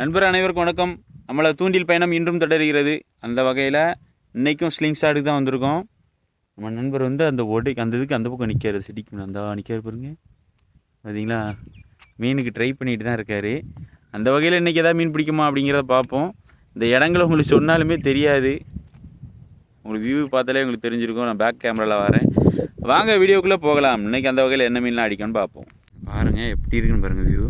நண்பர் அனைவருக்கும் வணக்கம். நம்மளை தூண்டில் பயணம் இன்றும் தொடர்கிறது. அந்த வகையில் இன்றைக்கும் ஸ்லிங் ஷாட்டுக்கு தான் வந்திருக்கோம். நம்ம நண்பர் வந்து அந்த ஒடை அந்த இதுக்கு அந்த பக்கம் நிற்காரு செடிக்கு அந்த நிற்காரு பாருங்க. பார்த்தீங்களா மீனுக்கு ட்ரை பண்ணிட்டு தான் இருக்காரு. அந்த வகையில் இன்றைக்கி எதாவது மீன் பிடிக்குமா அப்படிங்கிறத பார்ப்போம். இந்த இடங்களை உங்களுக்கு சொன்னாலுமே தெரியாது. உங்களுக்கு வியூ பார்த்தாலே உங்களுக்கு தெரிஞ்சிருக்கும். நான் பேக் கேமராவில் வரேன். வாங்க வீடியோக்குள்ளே போகலாம். இன்றைக்கி அந்த வகையில் என்ன மீன்லாம் அடிக்கணும்னு பார்ப்போம். பாருங்கள் எப்படி இருக்குன்னு பாருங்கள் வியூ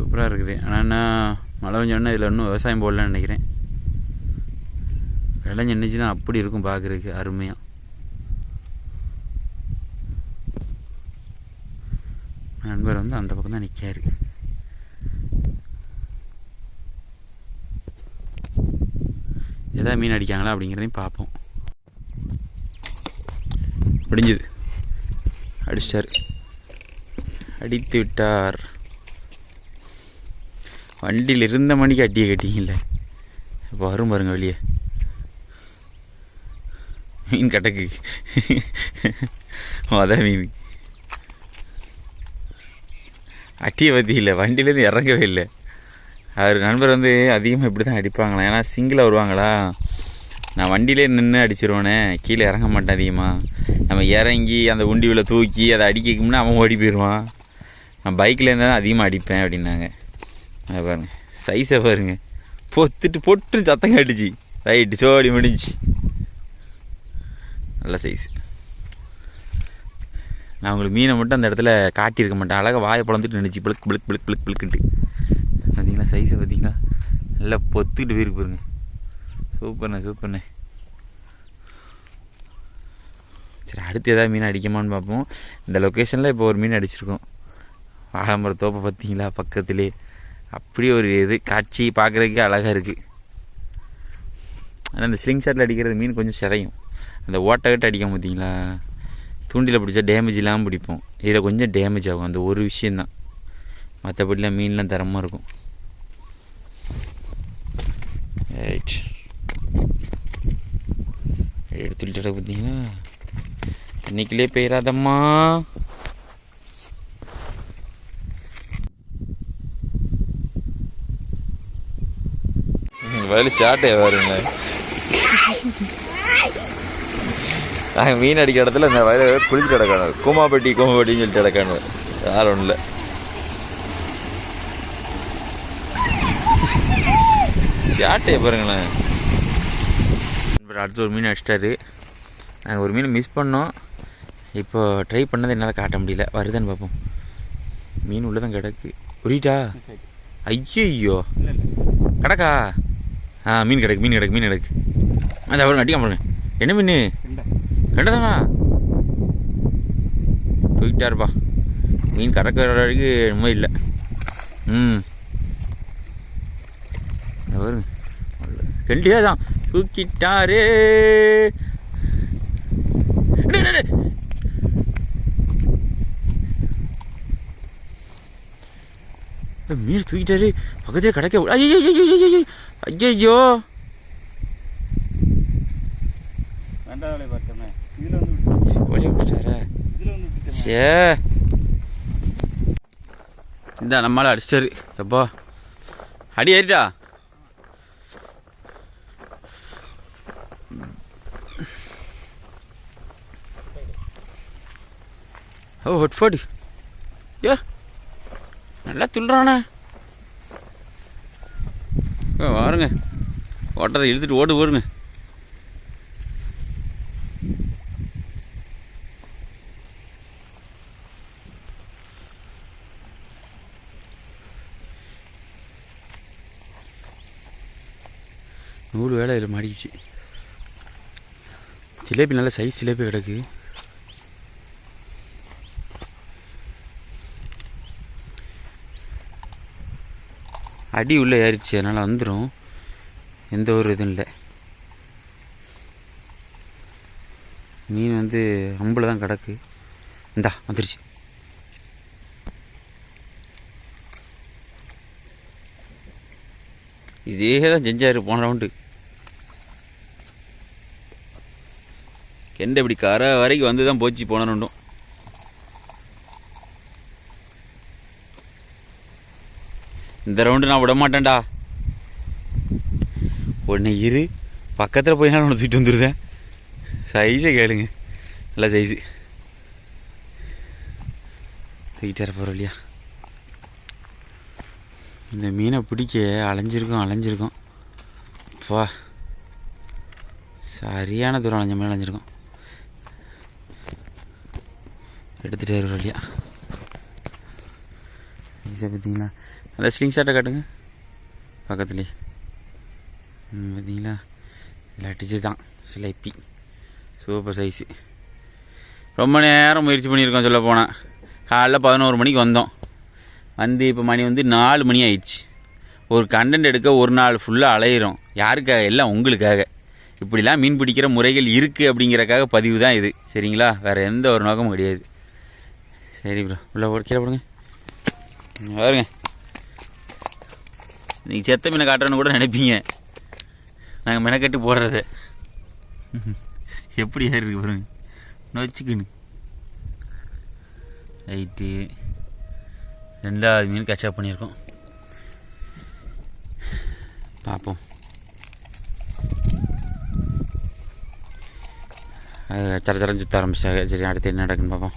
சூப்பராக இருக்குது. ஆனால் என்ன மழை பெஞ்சோடனே இதில் இன்னும் விவசாயம் போடலான்னு நினைக்கிறேன். விளைஞ்சு நின்றுச்சுன்னா அப்படி இருக்கும் பார்க்குறதுக்கு அருமையாக நண்பர் வந்து அந்த பக்கம் தான் நிற்காரு எதா மீன் அடிக்காங்களா அப்படிங்கிறதையும் பார்ப்போம். முடிஞ்சுது. அடிச்சிட்டார். அடித்து விட்டார். வண்டியில் இருந்த மணிக்கு அட்டியை கட்டிங்கல்ல இப்போ வரும் பாருங்க வெளியே. மீன் கட்டக்கு அதான் மீன். அட்டியை பற்றி இல்லை வண்டியிலேருந்து இறங்கவே இல்லை. அவர் நண்பர் வந்து அதிகமாக இப்படி தான் அடிப்பாங்களா ஏன்னா சிங்கிளாக வருவாங்களா? நான் வண்டியிலே நின்று அடிச்சிருவானே கீழே இறங்க மாட்டேன் அதிகமாக நம்ம இறங்கி அந்த உண்டிவில் தூக்கி அதை அடிக்கணும்னா அவன் ஓடி போயிடுவான். நான் பைக்கில் இருந்தால் தான் அதிகமாக அடிப்பேன் அப்படின்னாங்க. அதை பாருங்க. சைஸை பாருங்க. பொத்துட்டு பொட்டு சத்தம் காட்டுச்சு. ரைட்டு சோடி முடிஞ்சு. நல்ல சைஸ் நான் உங்களுக்கு மீனை மட்டும் அந்த இடத்துல காட்டியிருக்க மாட்டேன். அழகாக வாயை பழந்துட்டு நினச்சி பிளுக்கு பிளுக்கு பிளுக்கு பிளுக்கு பிளுக்குன்ட்டு. பார்த்தீங்களா சைஸை பார்த்தீங்களா நல்லா பொத்துக்கிட்டு போயிருக்கு பாருங்க. சூப்பர்ண்ணே சூப்பர்ண்ணே. சரி அடுத்து எதாவது மீன் அடிக்கமான்னு பார்ப்போம். இந்த லொக்கேஷனில் இப்போ ஒரு மீன் அடிச்சிருக்கோம். வாழைமர தோப்பை பார்த்தீங்களா பக்கத்துலேயே அப்படியே ஒரு இது காட்சி பார்க்குறதுக்கே அழகாக இருக்குது ஆனால் அந்த ஸ்லிங் ஷாட்டில் அடிக்கிறது மீன் கொஞ்சம் சிதையும். அந்த ஓட்டை கட்டு அடிக்க பார்த்தீங்களா தூண்டில் பிடிச்சா டேமேஜ் இல்லாமல் பிடிப்போம். இதில் கொஞ்சம் டேமேஜ் ஆகும். அந்த ஒரு விஷயந்தான் மற்றபடிலாம் மீன்லாம் தரமாக இருக்கும். ரைட் எடுத்துட்டு பார்த்தீங்களா தண்ணிக்குள்ளே போயிடாதம்மா வயலு சாட்டே வருங்க நாங்கள் மீன் அடிக்கிற இடத்துல இந்த வயலை குளிச்சு கிடக்கணும். கூமாப்பட்டி கூமாப்பட்டின்னு சொல்லிட்டு கிடக்கணும். யாரும் ஒன்றும் இல்லை. சாட்டையை பாருங்களேன். அடுத்து ஒரு மீன் அடிச்சிட்டாரு. நாங்கள் ஒரு மீன் மிஸ் பண்ணோம். இப்போ ட்ரை பண்ணதை என்னால் காட்ட முடியல. வருதான்னு பார்ப்போம். மீன் உள்ளே தான் கிடக்கு புரியிட்டா ஐயோ கிடக்கா? ஆ மீன் கிடக்கு மீன் கிடக்கு மீன் கிடக்கு. அந்த பாருங்க அடிக்காம பாருங்க. என்ன மீன்? கெண்டதானா? தூக்கிட்டாருப்பா. மீன் கடக்கிற வரைக்கும் என்னமோ இல்லை. ம். பாருங்க. ரெண்டே தான் தூக்கிட்டாரே. மீன் தூக்கிட்டாரு. பக்கத்துல கிடைக்க ஐயோ ஐயோ சே இந்த நம்மளால அடிச்சிட்டாரு. எப்பா? அடி ஏறிட்டா ஓ ஹொட்ஃபோடு ஏ. நல்லா துள்ளுறானே. வாருங்க. ஓட்டத்தை இழுத்துட்டு ஓடு போருங்க நூறு வேலை இதில் மாடிக்குச்சு ஜிலேபி நல்ல சைஸ் ஜிலேபி கிடக்கு. அடி உள்ளே ஏறிச்சு அதனால் வந்துடும் எந்த ஒரு இதுவும் இல்லை. மீன் வந்து அம்பில் தான் கிடக்கு. இந்தா வந்துருச்சு. இதே தான் செஞ்சார் போன ரவுண்டு கெண்டை இப்படி கரை வரைக்கும் வந்து தான் போச்சு போன ரெண்டும் இந்த ரவுண்டு நான் விட மாட்டேன்டா. ஒன்று இரு பக்கத்தில் போய் நான் ஒன்று தூக்கிட்டு வந்துடுதேன் சைஸை கேளுங்க. நல்ல சைஸு தூக்கிட்டு வர இல்லையா இந்த மீனை பிடிக்க அலைஞ்சிருக்கோம் அலைஞ்சிருக்கோம். வா சரியான தூரம் அலைஞ்ச மாதிரி அலைஞ்சிருக்கோம். எடுத்துகிட்டே இருக்கிறோம் இல்லையா ஈஸியாக பார்த்தீங்களா? அந்த ஸ்லிங் ஷாட்டை காட்டுங்க. பக்கத்துலேயே பார்த்தீங்களா? இதில் அடிச்சு தான். சிலைப்பி. சூப்பர் சைஸு ரொம்ப நேரம் முயற்சி பண்ணியிருக்கோம் சொல்ல போனால் காலைல பதினோரு மணிக்கு வந்தோம். வந்து இப்போ மணி வந்து நாலு மணி ஆயிடுச்சு. ஒரு கண்டென்ட் எடுக்க ஒரு நாள் ஃபுல்லாக அலையிறோம். யாருக்காக? எல்லாம் உங்களுக்காக. இப்படிலாம் மீன் பிடிக்கிற முறைகள் இருக்குது அப்படிங்கிறக்காக பதிவு தான் இது. சரிங்களா? வேறு எந்த ஒரு நோக்கமும் கிடையாது. சரி ப்ரோ உள்ள கீழே போடுங்க. பாருங்க. நீங்கள் செத்த மீனை காட்டுறேன்னு கூட நினைப்பீங்க. நாங்கள் மெனக்கட்டு போடுறது. எப்படி ஏறி இருக்கு பாருங்க. நொச்சிக்கின்னு. ரைட்டு ரெண்டாவது மீன் கச்சா பண்ணியிருக்கோம். பார்ப்போம். அது தர தரம் சுத்த ஆரம்பிச்சாங்க. சரி அடுத்து என்ன நடக்குன்னு பார்ப்போம்.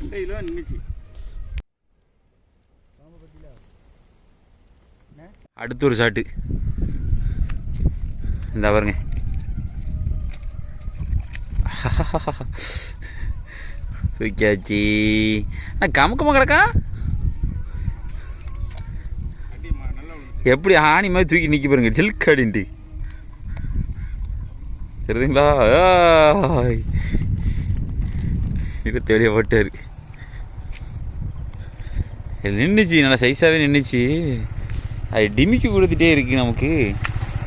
ரெண்டு கிலோ நின்றுச்சு அடுத்து ஒரு ஷாட்டு இந்த பாருங்க. தூக்கியாச்சி. அண்ணா கமுக்கமாக கிடக்கா? எப்படி ஆணி மாதிரி தூக்கி நிற்க பாருங்க. ஜில்கடின்ட்டு தெரியுதுங்களா? ஆய். இது தெளிய நின்றுச்சு நல்லா சைஸாகவே நின்றுச்சு அது டிமிக்கி கொடுத்துட்டே இருக்கு நமக்கு.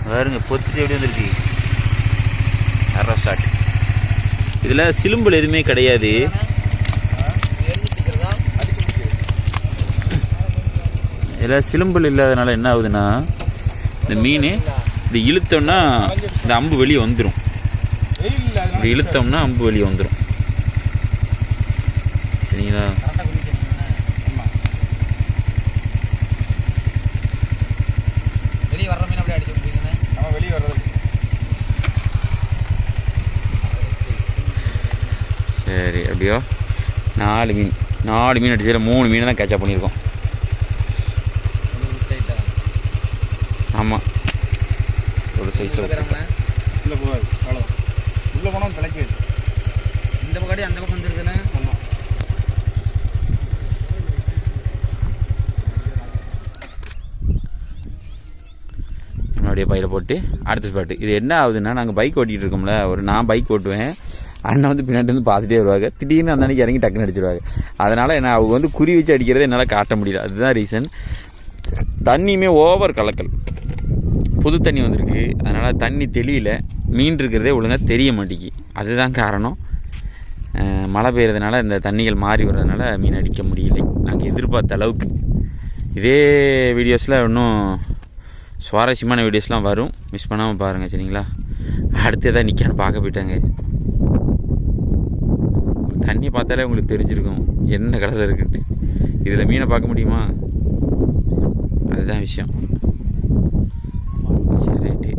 பாருங்க பொத்துட்டு எப்படி வந்திருக்கு. அரை ஷாட் இதில் சிலும்பல் எதுவுமே கிடையாது. இதில் சிலும்பல் இல்லாதனால என்ன ஆகுதுன்னா இந்த மீன் இது இழுத்தோம்னா இந்த அம்பு வெளியே வந்துடும் இப்படி இழுத்தோம்னா அம்பு வெளியே வந்துடும் சரிங்களா ஆமா வெளியே வர்ற மீன் அப்படியே அடிச்சு விட்டுருக்கீங்கண்ணே நம்ம வெளியே வர்றது சரி அப்படியோ? நாலு மீன். நாலு மீன் அடிச்சதில் மூணு மீன் தான் கேட்சப் பண்ணியிருக்கோம். மிஸ் ஆயிட்டா ஆம். ஒரு சைஸ் உள்ளே போகாது. அவ்வளோ உள்ளே போனால் பிழைக்காது இந்த பக்கம் அந்த பக்கம் வந்துருக்குண்ணே ஆமாம் என்னுடைய பையில் போட்டு அடுத்த ஸ்பாட்டு இது என்ன ஆகுதுன்னா நாங்கள் பைக் ஓட்டிகிட்டு இருக்கோம்ல. ஒரு நான் பைக் ஓட்டுவேன். அண்ணன் வந்து பின்னாடி வந்து பார்த்துட்டே வருவாங்க. திடீர்னு அந்த அன்னைக்கு இறங்கி டக்குன்னு அடிச்சிருவாங்க. அதனால் என்ன அவங்க வந்து குறி வச்சு அடிக்கிறத என்னால் காட்ட முடியல. அதுதான் ரீசன் தண்ணியுமே ஓவர் கலக்கல். புது தண்ணி வந்திருக்கு. அதனால் தண்ணி தெளியல. மீன் இருக்கிறதே ஒழுங்காக தெரிய மாட்டேங்கி. அதுதான் காரணம். மழை பெய்கிறதுனால இந்த தண்ணிகள் மாறி வர்றதுனால மீன் அடிக்க முடியலை. நாங்கள் எதிர்பார்த்த அளவுக்கு. இதே வீடியோஸில் இன்னும் சுவாரஸ்யமான வீடியோஸ்லாம் வரும். மிஸ் பண்ணாமல் பாருங்கள் சரிங்களா? அடுத்து எதாவது நிற்கான்னு பார்க்க போயிட்டாங்க. தண்ணி பார்த்தாலே உங்களுக்கு தெரிஞ்சிருக்கும் என்ன கலரில் இருக்குன்ட்டு. இதில் மீனை பார்க்க முடியுமா? அதுதான் விஷயம். சரி ரைட்டு.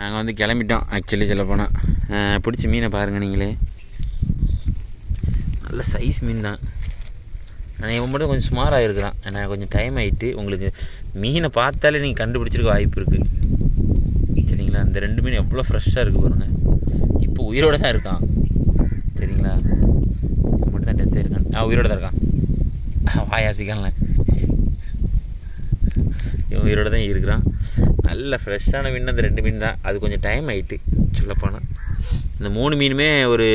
நாங்கள் வந்து கிளம்பிட்டோம் ஆக்சுவலி சொல்ல போனால் பிடிச்ச மீனை பாருங்கள் நீங்களே. நல்ல சைஸ் மீன் தான். ஆனால் இவன் மட்டும் கொஞ்சம் சுமாராக இருக்கிறான். ஏன்னா கொஞ்சம் டைம் ஆகிட்டு உங்களுக்கு மீனை பார்த்தாலே நீங்கள் கண்டுபிடிச்சிருக்க வாய்ப்பு இருக்குது சரிங்களா? அந்த ரெண்டு மீன் எவ்வளோ ஃப்ரெஷ்ஷாக இருக்குது பாருங்கள் இப்போ உயிரோட தான் இருக்கான். சரிங்களா மட்டும் தான் டெத்தாக இருக்கான். ஆ உயிரோட தான் இருக்கான். வாயாசிக்கல இவன் உயிரோட தான் இருக்கிறான். நல்ல ஃப்ரெஷ்ஷான மீன் அந்த ரெண்டு மீன் தான். அது கொஞ்சம் டைம் ஆகிட்டு சொல்லப்போனால் இந்த மூணு மீனுமே ஒரு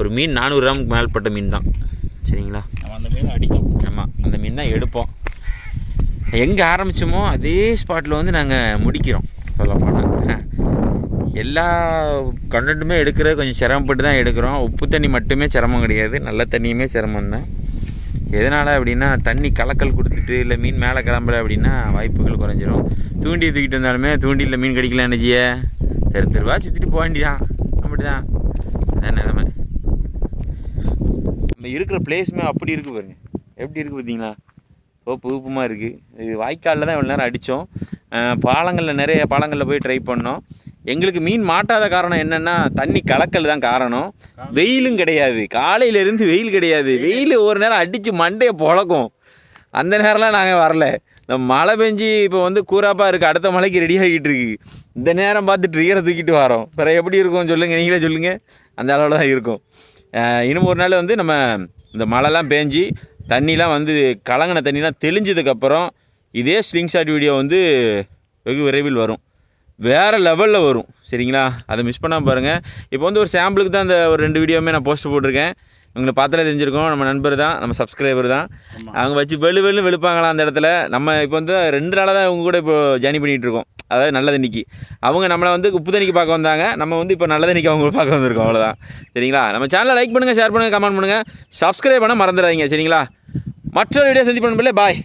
ஒரு மீன் நானூறு கிராமுக்கு மேல்பட்ட மீன் தான். சரிங்களா? அந்த மீன் அடிக்கும். ஆமாம் அந்த மீன் தான் எடுப்போம். எங்கே ஆரம்பித்தோமோ அதே ஸ்பாட்டில் வந்து நாங்கள் முடிக்கிறோம் சொல்ல போனால் எல்லா கண்டென்ட்டுமே எடுக்கிறது கொஞ்சம் சிரமப்பட்டு தான் எடுக்கிறோம். உப்பு தண்ணி மட்டுமே சிரமம் கிடையாது. நல்ல தண்ணியுமே சிரமம் தான். எதனால் அப்படின்னா தண்ணி கலக்கல் கொடுத்துட்டு இல்லை மீன் மேலே கிளம்பல அப்படின்னா வாய்ப்புகள் குறைஞ்சிரும். தூண்டி தூக்கிட்டு வந்தாலுமே தூண்டியில் மீன் கிடைக்கல என்னஜிய தெரு தெருவா சுற்றிட்டு போக வேண்டியதான் அப்படி தான் அதான் நிலமை. நம்ம இருக்கிற பிளேஸுமே அப்படி இருக்குது பாருங்க. எப்படி இருக்குது பார்த்தீங்களா? சோப்பு ஊப்புமா இருக்குது இது வாய்க்காலில் தான் இவ்வளோ நேரம் அடித்தோம் பாலங்களில் நிறைய பாலங்களில் போய் ட்ரை பண்ணோம். எங்களுக்கு மீன் மாட்டாத காரணம் என்னென்னா தண்ணி கலக்கல் தான் காரணம். வெயிலும் கிடையாது. காலையிலேருந்து வெயில் கிடையாது. வெயில் ஒரு நேரம் அடித்து மண்டையை பொழக்கும். அந்த நேரம்லாம் நாங்கள் வரல. இந்த மழை பெஞ்சு இப்போ வந்து கூறாப்பாக இருக்குது அடுத்த மழைக்கு ரெடி ஆகிட்டு இருக்கு. இந்த நேரம் பார்த்து ட்ரிகரை தூக்கிட்டு வரோம். வேறு எப்படி இருக்கும் சொல்லுங்கள் நீங்களே சொல்லுங்கள் அந்த அளவில் தான் இருக்கும். இன்னும் ஒரு நாள் வந்து நம்ம இந்த மழைலாம் பேஞ்சு தண்ணிலாம் வந்து கலங்கின தண்ணிலாம் தெளிஞ்சதுக்கப்புறம் இதே ஸ்லிங் ஷாட் வீடியோ வந்து வெகு விரைவில் வரும். வேறு லெவலில் வரும். சரிங்களா? அதை மிஸ் பண்ணாமல் பாருங்கள் இப்போ வந்து ஒரு சாம்பிளுக்கு தான் அந்த ஒரு ரெண்டு வீடியோவுமே நான் போஸ்ட் போட்டிருக்கேன். உங்களை பார்த்தாலே தெரிஞ்சிருக்கோம். நம்ம நண்பர் தான் நம்ம சப்ஸ்கிரைபர் தான். அவங்க வச்சு வெளு வெளு வெளுப்பாங்களாம் அந்த இடத்துல? நம்ம இப்போ வந்து ரெண்டு நாளாக தான் அவங்க கூட இப்போ ஜேர்னி பண்ணிகிட்டு இருக்கோம். அதாவது நல்ல தண்ணிக்கு. அவங்க நம்மளை வந்து உப்பு தண்ணிக்கு பார்க்க வந்தாங்க. நம்ம வந்து இப்போ நல்ல தண்ணிக்கு அவங்க பார்க்க வந்திருக்கோம். அவ்வளோதான் சரிங்களா? நம்ம சேனலை லைக் பண்ணுங்கள் ஷேர் பண்ணுங்கள் கமெண்ட் பண்ணுங்கள் சப்ஸ்கிரைப் பண்ண மறந்துடாதீங்க. சரிங்களா? மற்றொரு வீடியோ சந்திப்பேன் பாய்